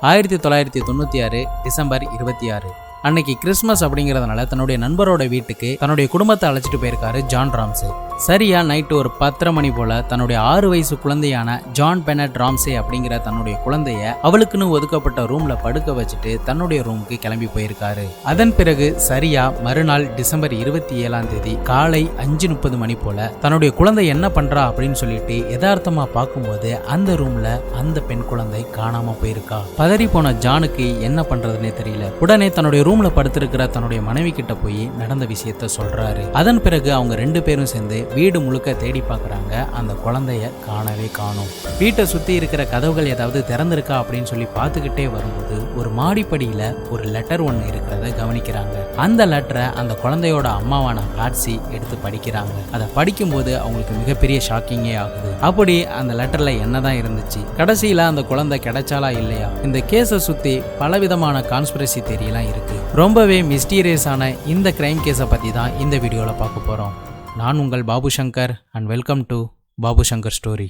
ஆயிரத்தி தொள்ளாயிரத்தி தொண்ணூற்றி ஆறு டிசம்பர் இருபத்தி ஆறு. அன்னைக்கு கிறிஸ்மஸ் அப்படிங்கிறதுனால தன்னுடைய நண்பரோட வீட்டுக்கு தன்னுடைய குடும்பத்தை அழைச்சிட்டு போயிருக்காரு ஜான் ராம்சே. சரியா நைட்டு ஒரு பத்தரை மணி போல தன்னுடைய ஆறு வயசு குழந்தையான ஜான் பெனட் ராம்சே அப்படிங்கிற தன்னுடைய குழந்தைய அவளுக்குன்னு ஒதுக்கப்பட்ட ரூம்ல படுக்க வச்சுட்டு தன்னுடைய ரூமுக்கு கிளம்பி போயிருக்காரு. அதன் பிறகு சரியா மறுநாள் டிசம்பர் இருபத்தி ஏழாம் தேதி காலை அஞ்சு முப்பது மணி போல தன்னுடைய குழந்தை என்ன பண்றா அப்படின்னு சொல்லிட்டு யதார்த்தமா பார்க்கும்போது அந்த ரூம்ல அந்த பெண் குழந்தை காணாம போயிருக்கா. பதறி போன ஜானுக்கு என்ன பண்றதுன்னே தெரியல. உடனே தன்னுடைய ரூம்ல படுத்திருக்கிற தன்னுடைய மனைவி கிட்ட போய் நடந்த விஷயத்த சொல்றாரு. அதன் பிறகு அவங்க ரெண்டு பேரும் சேர்ந்து வீடு முழுக்க தேடி பார்க்குறாங்க. அந்த குழந்தைய காணவே காணும். வீட்டை சுற்றி இருக்கிற கதவுகள் ஏதாவது திறந்திருக்கா அப்படின்னு சொல்லி பார்த்துக்கிட்டே வரும்போது ஒரு மாடிப்படியில் ஒரு லெட்டர் ஒன்று இருக்கிறத கவனிக்கிறாங்க. அந்த லெட்டரை அந்த குழந்தையோட அம்மாவான காட்சி எடுத்து படிக்கிறாங்க. அதை படிக்கும்போது அவங்களுக்கு மிகப்பெரிய ஷாக்கிங்கே ஆகுது. அப்படி அந்த லெட்டரில் என்னதான் இருந்துச்சு? கடைசியில் அந்த குழந்தை கிடைச்சாலா இல்லையா? இந்த கேஸை சுற்றி பலவிதமான கான்ஸ்பிரசி தெரியலாம் இருக்கு. ரொம்பவே மிஸ்டீரியஸான இந்த கிரைம் கேஸை பற்றி தான் இந்த வீடியோவில் பார்க்க போகிறோம் நான் உங்கள் Babu Shankar and welcome to Babu Shankar story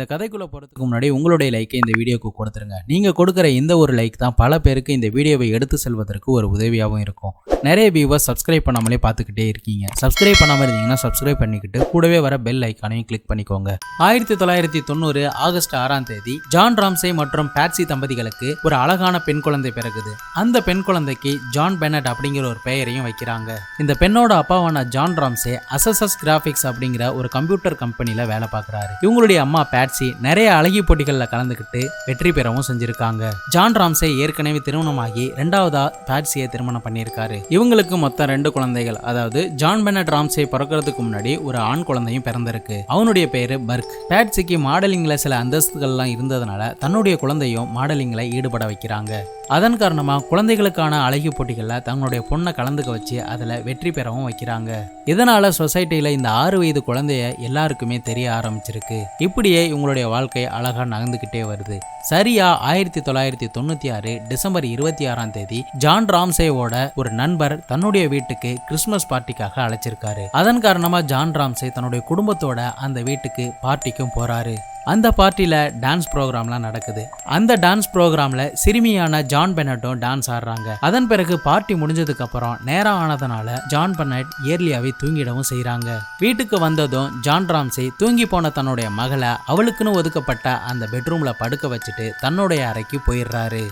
இந்த கதைக்குள்ளே போகிறதுக்கு முன்னாடி உங்களுடைய லைக்கை இந்த வீடியோக்கு கொடுத்துருங்க. நீங்கள் கொடுக்குற இந்த ஒரு லைக் தான் பல பேருக்கு இந்த வீடியோவை எடுத்து செல்வதற்கு ஒரு உதவியாகவும் இருக்கும். நிறைய வியூவர்ஸ் சப்ஸ்கிரைப் பண்ணாமலே பார்த்துக்கிட்டே இருக்கீங்க. சப்ஸ்கிரைப் பண்ணாமல் இருந்தீங்கன்னா சப்ஸ்கிரைப் பண்ணிக்கிட்டு கூடவே வர பெல் ஐக்கானையும் கிளிக் பண்ணிக்கோங்க. ஆயிரத்தி தொள்ளாயிரத்தி தொண்ணூறு ஆகஸ்ட் ஆறாம் தேதி ஜான் ராம்சே மற்றும் பேட்சி தம்பதிகளுக்கு ஒரு அழகான பெண் குழந்தை பிறகுது. அந்த பெண் குழந்தைக்கு ஜான் பெனட் அப்படிங்கிற ஒரு பெயரையும் வைக்கிறாங்க. இந்த பெண்ணோட அப்பாவான ஜான் ராம்சே அசசஸ் கிராஃபிக்ஸ் அப்படிங்கிற ஒரு கம்ப்யூட்டர் கம்பெனியில் வேலை பார்க்குறாரு. இவங்களுடைய அம்மா பேட் பேட்சி நிறைய அழகி போட்டிகளில் கலந்துக்கிட்டு வெற்றி பெறவும் செஞ்சிருக்காங்க. ஜான் ராம்சே ஏற்கனவே திருமணமாகி ரெண்டாவதா பேட்ஸியை திருமணம் பண்ணியிருக்காரு. இவங்களுக்கு மொத்தம் ரெண்டு குழந்தைகள். அதாவது ஜான் பெனட் ராம்சே பிறக்கிறதுக்கு முன்னாடி ஒரு ஆண் குழந்தையும் பிறந்திருக்கு. அவனுடைய பேரு பர்க். பேட்ஸிக்கு மாடலிங்ல சில அந்தஸ்துகள்லாம் இருந்ததுனால தன்னுடைய குழந்தையும் மாடலிங்ல ஈடுபட வைக்கிறாங்க. அதன் காரணமா குழந்தைகளுக்கான அழகிய போட்டிகளில் தங்களுடைய பொண்ணை கலந்துக்க வச்சு அதுல வெற்றி பெறவும் வைக்கிறாங்க. இதனால சொசைட்டியில் இந்த ஆறு வயது குழந்தைய எல்லாருக்குமே தெரிய ஆரம்பிச்சிருக்கு. இப்படியே இவங்களுடைய வாழ்க்கை அழகா நகர்ந்துக்கிட்டே வருது. சரியா ஆயிரத்தி தொள்ளாயிரத்தி தொண்ணூத்தி ஆறு டிசம்பர் இருபத்தி ஆறாம் தேதி ஜான் ராம்சேவோட ஒரு நண்பர் தன்னுடைய வீட்டுக்கு கிறிஸ்மஸ் பார்ட்டிக்காக அழைச்சிருக்காரு. அதன் காரணமா ஜான் ராம்சே தன்னுடைய குடும்பத்தோட அந்த வீட்டுக்கு பார்ட்டிக்கும் போறாரு. அந்த பார்ட்டியில் டான்ஸ் ப்ரோக்ராம்லாம் நடக்குது. அந்த டான்ஸ் ப்ரோக்ராமில் சிறுமியான ஜான் பெனட்டும் டான்ஸ் ஆடுறாங்க. அதன் பிறகு பார்ட்டி முடிஞ்சதுக்கு அப்புறம் நேரம் ஆனதுனால ஜான் பெனட் இயர்லியாவே தூங்கிடவும் செய்கிறாங்க வீட்டுக்கு வந்ததும் ஜான் ராம்சே தூங்கி போன தன்னுடைய மகளை அவளுக்குன்னு ஒதுக்கப்பட்ட அந்த பெட்ரூமில் படுக்க வச்சுட்டு தன்னுடைய அறைக்கு போயிடுறாரு.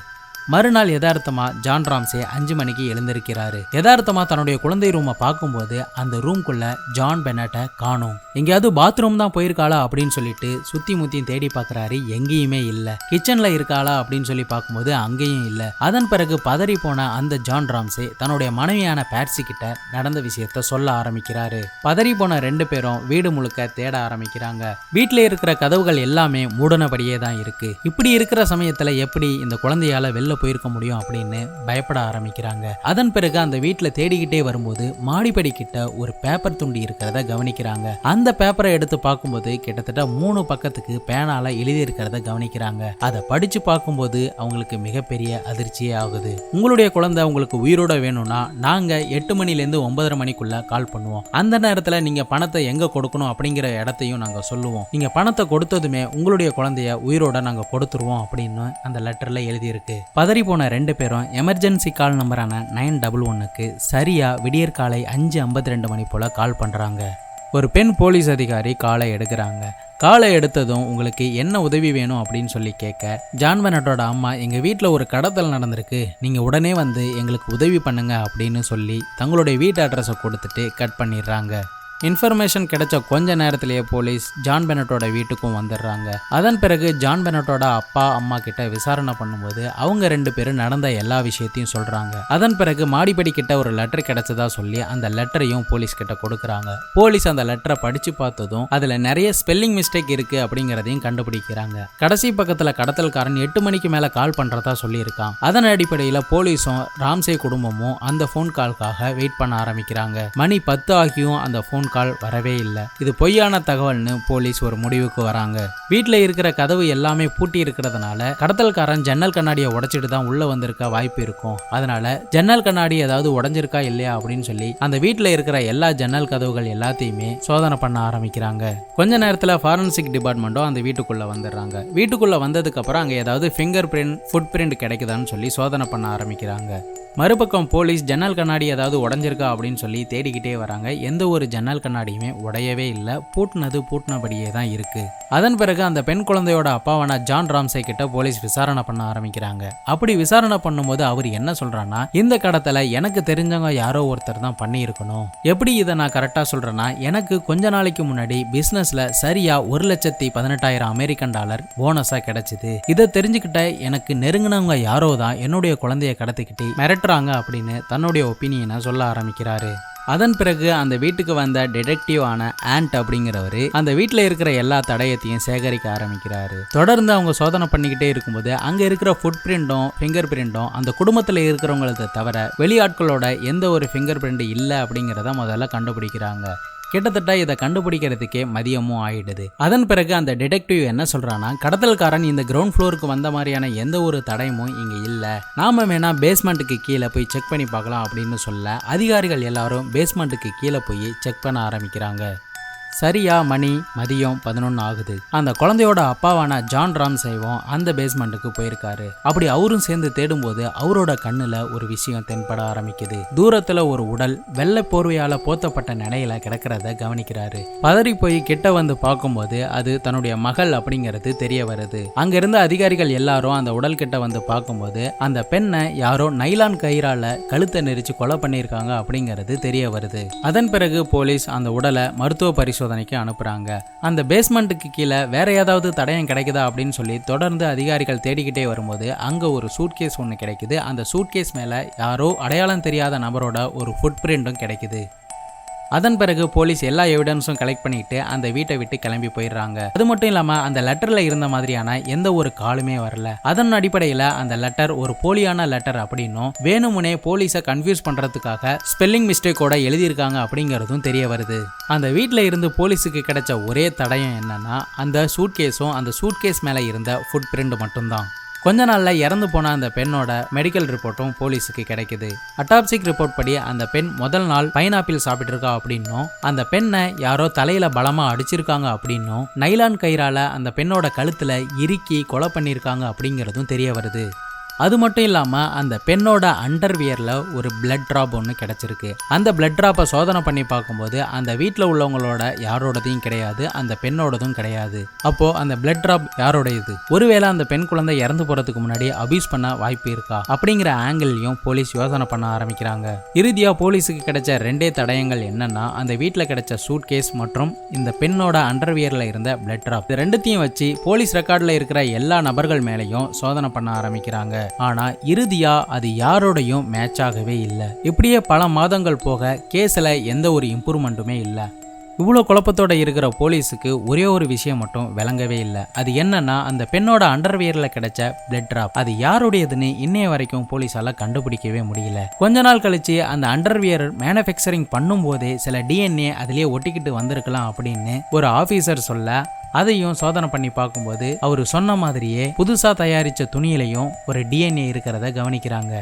மறுநாள் யதார்த்தமா ஜான் ராம்சே அஞ்சு மணிக்கு எழுந்திருக்கிறாரு. யதார்த்தமா தன்னுடைய குழந்தை ரூமை பார்க்கும்போது அந்த ரூம்குள்ள ஜான் பெனட்டை காணும். எங்கேயாவது பாத்ரூம் தான் போயிருக்காளா அப்படின்னு சொல்லிட்டு சுத்தி முத்தியும் தேடி பார்க்குறாரு எங்கேயுமே இல்ல. கிச்சன்ல இருக்காளா அப்படின்னு சொல்லி பார்க்கும்போது அங்கேயும் இல்ல. அதன் பிறகு பதறி போன அந்த ஜான் ராம்சே தன்னுடைய மனைவியான பேட்சி கிட்ட நடந்த விஷயத்த சொல்ல ஆரம்பிக்கிறாரு. பதறி போன ரெண்டு பேரும் வீடு முழுக்க தேட ஆரம்பிக்கிறாங்க. வீட்டில் இருக்கிற கதவுகள் எல்லாமே மூடனபடியே தான் இருக்கு. இப்படி இருக்கிற சமயத்துல எப்படி இந்த குழந்தையால வெளில போயிருக்க முடியும் அப்படின்னு பயப்பட ஆரம்பிக்கிறாங்க. அதன் பிறகு அந்த வீட்டில் தேடிக்கிட்டே வரும்போது மாடிப்படி கிட்ட ஒரு பேப்பர் துண்டி இருக்கிறத கவனிக்கிறாங்க. அந்த பேப்பரை எடுத்து பார்க்கும்போது கிட்டத்தட்ட மூணு பக்கத்துக்கு பேனால எழுதி இருக்கிறத கவனிக்கிறாங்க. அதை படிச்சு பார்க்கும்போது அவங்களுக்கு மிகப்பெரிய அதிர்ச்சியே ஆகுது. உங்களுடைய குழந்தை உங்களுக்கு உயிரோட வேணும்னா நாங்க எட்டு மணிலேருந்து ஒன்பதரை மணிக்குள்ள கால் பண்ணுவோம். அந்த நேரத்தில் நீங்க பணத்தை எங்க கொடுக்கணும் அப்படிங்கிற இடத்தையும் நாங்க சொல்லுவோம். நீங்க பணத்தை கொடுத்ததுமே உங்களுடைய குழந்தைய உயிரோட நாங்க கொடுத்துருவோம் அப்படின்னு அந்த லெட்டர்ல எழுதியிருக்கு. பதறி போன ரெண்டு பேரும் எமர்ஜென்சி கால் நம்பரான நைன் டபுள் ஒன்னுக்கு சரியாக விடியற் காலை அஞ்சு ஐம்பத்தி ரெண்டு மணி போல் கால் பண்ணுறாங்க ஒரு பெண் போலீஸ் அதிகாரி காலை எடுக்கிறாங்க. காலை எடுத்ததும் உங்களுக்கு என்ன உதவி வேணும் அப்படின்னு சொல்லி கேட்க ஜான்வனட்டோட அம்மா எங்கள் வீட்டில் ஒரு கடத்தல் நடந்திருக்கு. நீங்கள் உடனே வந்து எங்களுக்கு உதவி பண்ணுங்க அப்படின்னு சொல்லி தங்களுடைய வீட்டு அட்ரஸை கொடுத்துட்டு கட் பண்ணிடுறாங்க. இன்ஃபர்மேஷன் கிடைச்ச கொஞ்ச நேரத்திலேயே போலீஸ் ஜான் பெனட்டோட வீட்டுக்கும் வந்துடுறாங்க. அதன் பிறகு ஜான் பெனட்டோட அப்பா அம்மா கிட்ட விசாரணை பண்ணும்போது அவங்க ரெண்டு பேரும் நடந்த எல்லா விஷயத்தையும் சொல்றாங்க. அதன் பிறகு மாடிப்படி கிட்ட ஒரு லெட்டர் கிடைச்சதா சொல்லி அந்த லெட்டரையும் போலீஸ் கிட்ட கொடுக்குறாங்க. போலீஸ் அந்த லெட்டரை படிச்சு பார்த்ததும் அதுல நிறைய ஸ்பெல்லிங் மிஸ்டேக் இருக்கு அப்படிங்கறதையும் கண்டுபிடிக்கிறாங்க. கடைசி பக்கத்துல கடத்தல்காரன் எட்டு மணிக்கு மேல கால் பண்றதா சொல்லியிருக்கான். அதன் அடிப்படையில போலீஸும் ராம்சே குடும்பமும் அந்த ஃபோன் கால்க்காக வெயிட் பண்ண ஆரம்பிக்கிறாங்க. மணி பத்து ஆகியும் அந்த ஃபோன் ஃபோன் கால் வரவே இல்லை. இது பொய்யான தகவல்னு போலீஸ் ஒரு முடிவுக்கு வராங்க. வீட்டில் இருக்கிற கதவு எல்லாமே பூட்டி இருக்கிறதுனால கடத்தல்காரன் ஜன்னல் கண்ணாடியை உடைச்சிட்டு தான் உள்ள வந்திருக்க வாய்ப்பு இருக்கும். அதனால ஜன்னல் கண்ணாடி ஏதாவது உடஞ்சிருக்கா இல்லையா அப்படின்னு சொல்லி அந்த வீட்டில் இருக்கிற எல்லா ஜன்னல் கதவுகள் எல்லாத்தையுமே சோதனை பண்ண ஆரம்பிக்கிறாங்க. கொஞ்ச நேரத்தில் ஃபாரன்சிக் டிபார்ட்மெண்ட்டும் அந்த வீட்டுக்குள்ள வந்துடுறாங்க. வீட்டுக்குள்ள வந்ததுக்கு அப்புறம் அங்கே ஏதாவது ஃபிங்கர் பிரிண்ட் ஃபுட் பிரிண்ட் கிடைக்குதான்னு சொல்லி சோதனை பண்ண ஆரம்பிக்கிறாங்க. மறுபக்கம் போலீஸ் ஜன்னல் கண்ணாடி ஏதாவது உடஞ்சிருக்கா அப்படின்னு சொல்லி தேடிக்கிட்டே வராங்க. எந்த ஒரு ஜன்னல் கண்ணாடியுமே உடையவே இல்லை. பூட்டினது பூட்டினபடியே தான் இருக்கு. அதன் பிறகு அந்த பெண் குழந்தையோட அப்பாவான ஜான் ராம்சே கிட்ட போலீஸ் விசாரணை பண்ண ஆரம்பிக்கிறாங்க. அப்படி விசாரணை பண்ணும்போது அவர் என்ன சொல்றான்னா இந்த கடத்தல எனக்கு தெரிஞ்சவங்க யாரோ ஒருத்தர் தான் பண்ணியிருக்கணும். எப்படி இதை நான் கரெக்டா சொல்றேன்னா எனக்கு கொஞ்ச நாளைக்கு முன்னாடி பிசினஸ்ல சரியா ஒரு லட்சத்தி பதினெட்டாயிரம் அமெரிக்கன் டாலர் போனஸா கிடைச்சது. இதை தெரிஞ்சுக்கிட்ட எனக்கு நெருங்கினவங்க யாரோ தான் என்னுடைய குழந்தைய கடத்திக்கிட்டு மிரட்டுறாங்க அப்படின்னு தன்னுடைய ஒப்பீனியனை சொல்ல ஆரம்பிக்கிறாரு. அதன் பிறகு அந்த வீட்டுக்கு வந்த டிடெக்டிவ் ஆன ஆண்ட் அப்படிங்கிறவர் அந்த வீட்டில் இருக்கிற எல்லா தடயத்தையும் சேகரிக்க ஆரம்பிக்கிறாரு. தொடர்ந்து அவங்க சோதனை பண்ணிக்கிட்டே இருக்கும்போது அங்கே இருக்கிற ஃபுட் பிரிண்டும் ஃபிங்கர் பிரிண்டும் அந்த குடும்பத்தில் இருக்கிறவங்களத தவிர வெளியாட்களோட எந்த ஒரு ஃபிங்கர் பிரிண்ட் இல்லை அப்படிங்கிறத முதல்ல கண்டுபிடிக்கிறாங்க. கிட்டத்தட்ட இதை கண்டுபிடிக்கிறதுக்கே மதியமும் ஆயிடுது. அதன் பிறகு அந்த டிடெக்டிவ் என்ன சொல்றான்னா கடத்தல்காரன் இந்த கிரவுண்ட் ஃப்ளோருக்கு வந்த மாதிரியான எந்த ஒரு தடயமும் இங்க இல்ல. நாம வேணா பேஸ்மெண்ட்டுக்கு கீழே போய் செக் பண்ணி பார்க்கலாம் அப்படின்னு சொல்ல அதிகாரிகள் எல்லாரும் பேஸ்மெண்ட்டுக்கு கீழே போய் செக் பண்ண ஆரம்பிக்கிறாங்க. சரியா மணி மதியம் பதினொன்று ஆகுது. அந்த குழந்தையோட அப்பாவான ஜான் ராம் செய்வோம் அந்த பேஸ்மெண்ட்டுக்கு போயிருக்காரு. அப்படி அவரும் சேர்ந்து தேடும்போது அவரோட கண்ணுல ஒரு விஷயம் தென்பட ஆரம்பிக்குது. தூரத்துல ஒரு உடல் வெள்ளை போர்வையால போத்தப்பட்ட நிலையில கிடக்கிறத கவனிக்கிறாரு. பதறி போய் கிட்ட வந்து பார்க்கும்போது அது தன்னுடைய மகள் அப்படிங்கிறது தெரிய வருது. அங்க இருந்த அதிகாரிகள் எல்லாரும் அந்த உடல் கிட்ட வந்து பார்க்கும்போது அந்த பெண்ணை யாரோ நைலான் கயிறால கழுத்தை நெரிச்சு கொலை பண்ணியிருக்காங்க அப்படிங்கிறது தெரிய வருது. அதன் பிறகு போலீஸ் அந்த உடலை மருத்துவ பரிசு பரிசோதனைக்கு அனுப்புறாங்க. அந்த பேஸ்மெண்ட்டுக்கு கீழே வேற ஏதாவது தடயம் கிடைக்குதா அப்படின்னு சொல்லி தொடர்ந்து அதிகாரிகள் தேடிக்கிட்டே வரும்போது அங்க ஒரு சூட்கேஸ் ஒன்று கிடைக்குது. அந்த சூட்கேஸ் மேல யாரோ அடையாளம் தெரியாத நபரோட ஒரு ஃபுட் பிரிண்டும் கிடைக்குது. அதன் பிறகு போலீஸ் எல்லா எவிடன்ஸும் கலெக்ட் பண்ணிட்டு அந்த வீட்டை விட்டு கிளம்பி போயிடுறாங்க. அது மட்டும் இல்லாம அந்த லெட்டர்ல இருந்த மாதிரியான எந்த ஒரு காலுமே வரல. அதன் அடிப்படையில அந்த லெட்டர் ஒரு போலியான லெட்டர் அப்படின்னும் வேணுமுனே போலீஸை கன்ஃபியூஸ் பண்றதுக்காக ஸ்பெல்லிங் மிஸ்டேக்கோட எழுதியிருக்காங்க அப்படிங்கிறதும் தெரிய வருது. அந்த வீட்டில் இருந்து போலீஸுக்கு கிடைச்ச ஒரே தடயம் என்னன்னா அந்த சூட்கேஸும் அந்த சூட்கேஸ் மேல இருந்த ஃபுட் பிரிண்ட் மட்டும்தான். கொஞ்ச நாளில் இறந்து போன அந்த பெண்ணோட மெடிக்கல் ரிப்போர்ட்டும் போலீஸுக்கு கிடைக்குது. அட்டாப்சிக் ரிப்போர்ட் படி அந்த பெண் முதல் நாள் பைனாப்பிள் சாப்பிட்டிருக்கா அப்படின்னும் அந்த பெண்ணை யாரோ தலையில பலமா அடிச்சிருக்காங்க அப்படின்னும் நைலான் கயிறால அந்த பெண்ணோட கழுத்துல இறுக்கி கொலை பண்ணியிருக்காங்க அப்படிங்கிறதும் தெரிய வருது. அது மட்டும் இல்லாமல் அந்த பெண்ணோட அண்டர்வியரில் ஒரு பிளட் ட்ராப் ஒன்று கிடச்சிருக்கு. அந்த பிளட் ட்ராப்பை சோதனை பண்ணி பார்க்கும்போது அந்த வீட்டில் உள்ளவங்களோட யாரோடதையும் கிடையாது அந்த பெண்ணோடதும் கிடையாது. அப்போது அந்த பிளட் ட்ராப் யாரோடையது? ஒருவேளை அந்த பெண் குழந்தை இறந்து போகிறதுக்கு முன்னாடி அபியூஸ் பண்ண வாய்ப்பு இருக்கா? அப்படிங்கிற ஆங்கிள்லையும் போலீஸ் யோசனை பண்ண ஆரம்பிக்கிறாங்க. இறுதியாக போலீஸுக்கு கிடைச்ச ரெண்டே தடயங்கள் என்னன்னா அந்த வீட்டில் கிடைச்ச சூட் கேஸ் மற்றும் இந்த பெண்ணோட அண்டர்வியரில் இருந்த பிளட் ட்ராப் இது ரெண்டுத்தையும் வச்சு போலீஸ் ரெக்கார்டில் இருக்கிற எல்லா நபர்கள் மேலேயும் சோதனை பண்ண ஆரம்பிக்கிறாங்க. ஆனா இறுதியா அது யாரோடையும் மேட்ச் ஆகவே இல்லை. இப்படியே பல மாதங்கள் போக கேஸ்ல எந்த ஒரு இம்ப்ரூவ்மெண்ட்டுமே இல்லை. இவ்வளோ குழப்பத்தோட இருக்கிற போலீஸுக்கு ஒரே ஒரு விஷயம் மட்டும் விளங்கவே இல்லை. அது என்னன்னா அந்த பெண்ணோட அண்டர்வியரில் கிடைச்ச பிளட் ட்ராப் அது யாருடையதுன்னு இன்னைய வரைக்கும் போலீஸால கண்டுபிடிக்கவே முடியல. கொஞ்ச நாள் கழிச்சு அந்த அண்டர்வியர் மேனுஃபேக்சரிங் பண்ணும்போதே சில டிஎன்ஏ அதிலேயே ஒட்டிக்கிட்டு வந்திருக்கலாம் அப்படின்னு ஒரு ஆஃபீஸர் சொல்ல அதையும் சோதனை பண்ணி பார்க்கும்போது அவர் சொன்ன மாதிரியே புதுசாக தயாரித்த துணியிலையும் ஒரு டிஎன்ஏ இருக்கிறத கவனிக்கிறாங்க.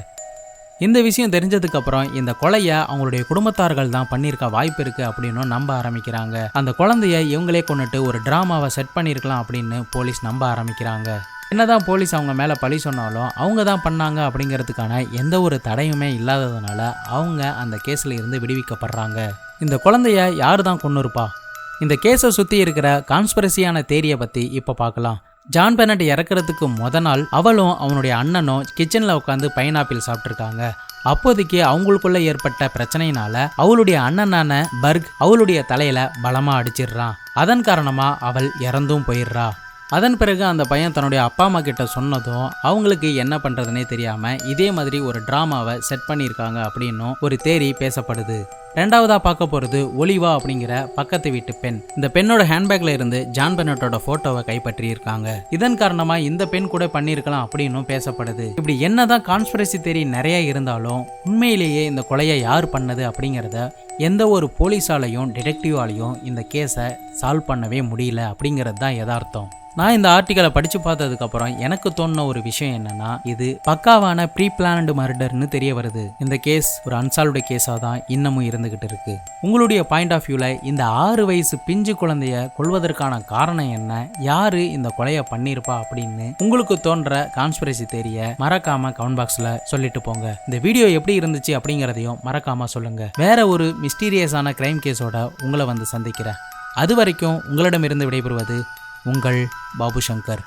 இந்த விஷயம் தெரிஞ்சதுக்கப்புறம் இந்த கொலையை அவங்களுடைய குடும்பத்தார்கள் தான் பண்ணியிருக்க வாய்ப்பு இருக்குது அப்படின்னு நம்ப ஆரம்பிக்கிறாங்க. அந்த குழந்தைய இவங்களே கொண்டுட்டு ஒரு ட்ராமாவை செட் பண்ணியிருக்கலாம் அப்படின்னு போலீஸ் நம்ப ஆரம்பிக்கிறாங்க. என்னதான் போலீஸ் அவங்க மேலே பழி சொன்னாலும் அவங்க தான் பண்ணாங்க அப்படிங்கிறதுக்கான எந்த ஒரு தடையுமே இல்லாததுனால அவங்க அந்த கேஸில் இருந்து விடுவிக்கப்படுறாங்க. இந்த குழந்தைய யார் தான் கொண்டு இருப்பா இந்த கேஸை சுற்றி இருக்கிற கான்ஸ்பிரசியான தேரியை பற்றி இப்போ பார்க்கலாம். ஜான் பெனட் இறக்குறதுக்கு முத நாள் அவளும் அவனுடைய அண்ணனும் கிச்சனில் உட்காந்து பைனாப்பிள் சாப்பிட்ருக்காங்க அப்போதைக்கு அவங்களுக்குள்ள ஏற்பட்ட பிரச்சனையினால அவளுடைய அண்ணனான பர்க் அவளுடைய தலையில பலமா அடிச்சிடுறான். அதன் காரணமா அவள் இறந்தும் போயிடுறா. அதன் பிறகு அந்த பையன் தன்னுடைய அப்பா அம்மா கிட்ட சொன்னதும் அவங்களுக்கு என்ன பண்றதுனே தெரியாம இதே மாதிரி ஒரு டிராமாவை செட் பண்ணியிருக்காங்க அப்படின்னும் ஒரு தேரி பேசப்படுது. ரெண்டாவதாக பார்க்க போகிறது ஒலிவா அப்படிங்கிற பக்கத்து வீட்டு பெண். இந்த பெண்ணோட ஹேண்ட்பேக்ல இருந்து ஜான் பெனட்டோட போட்டோவை கைப்பற்றி இருக்காங்க இதன் காரணமாக இந்த பெண் கூட பண்ணியிருக்கலாம் அப்படின்னும் பேசப்படுது. இப்படி என்னதான் கான்ஸ்பிரசி தேரி நிறைய இருந்தாலும் உண்மையிலேயே இந்த கொலையை யார் பண்ணது அப்படிங்கிறத எந்த ஒரு போலீஸாலையும் டிடெக்டிவாலையும் இந்த கேஸை சால்வ் பண்ணவே முடியல அப்படிங்கிறது தான் யதார்த்தம். நான் இந்த ஆர்டிக்கலை படித்து பார்த்ததுக்கப்புறம் எனக்கு தோணுன ஒரு விஷயம் என்னன்னா இது பக்காவான ப்ரீ பிளானடு மர்டர்னு தெரிய வருது. இந்த கேஸ் ஒரு அன்சால்வ்டு கேஸாக தான் இன்னமும் இருந்துகிட்டு இருக்கு. உங்களுடைய பாயிண்ட் ஆஃப் வியூவில் இந்த ஆறு வயசு பிஞ்சு குழந்தைய கொள்வதற்கான காரணம் என்ன? யாரு இந்த கொலையை பண்ணியிருப்பா அப்படின்னு உங்களுக்கு தோன்ற கான்ஸ்பிரசி தெரிய மறக்காம கமெண்ட் பாக்ஸில் சொல்லிட்டு போங்க. இந்த வீடியோ எப்படி இருந்துச்சு அப்படிங்கிறதையும் மறக்காம சொல்லுங்க. வேற ஒரு மிஸ்டீரியஸான கிரைம் கேஸோட உங்களை வந்து சந்திக்கிறேன். அது வரைக்கும் உங்களிடமிருந்து விடைபெறுவது உங்கள் பாபு சங்கர்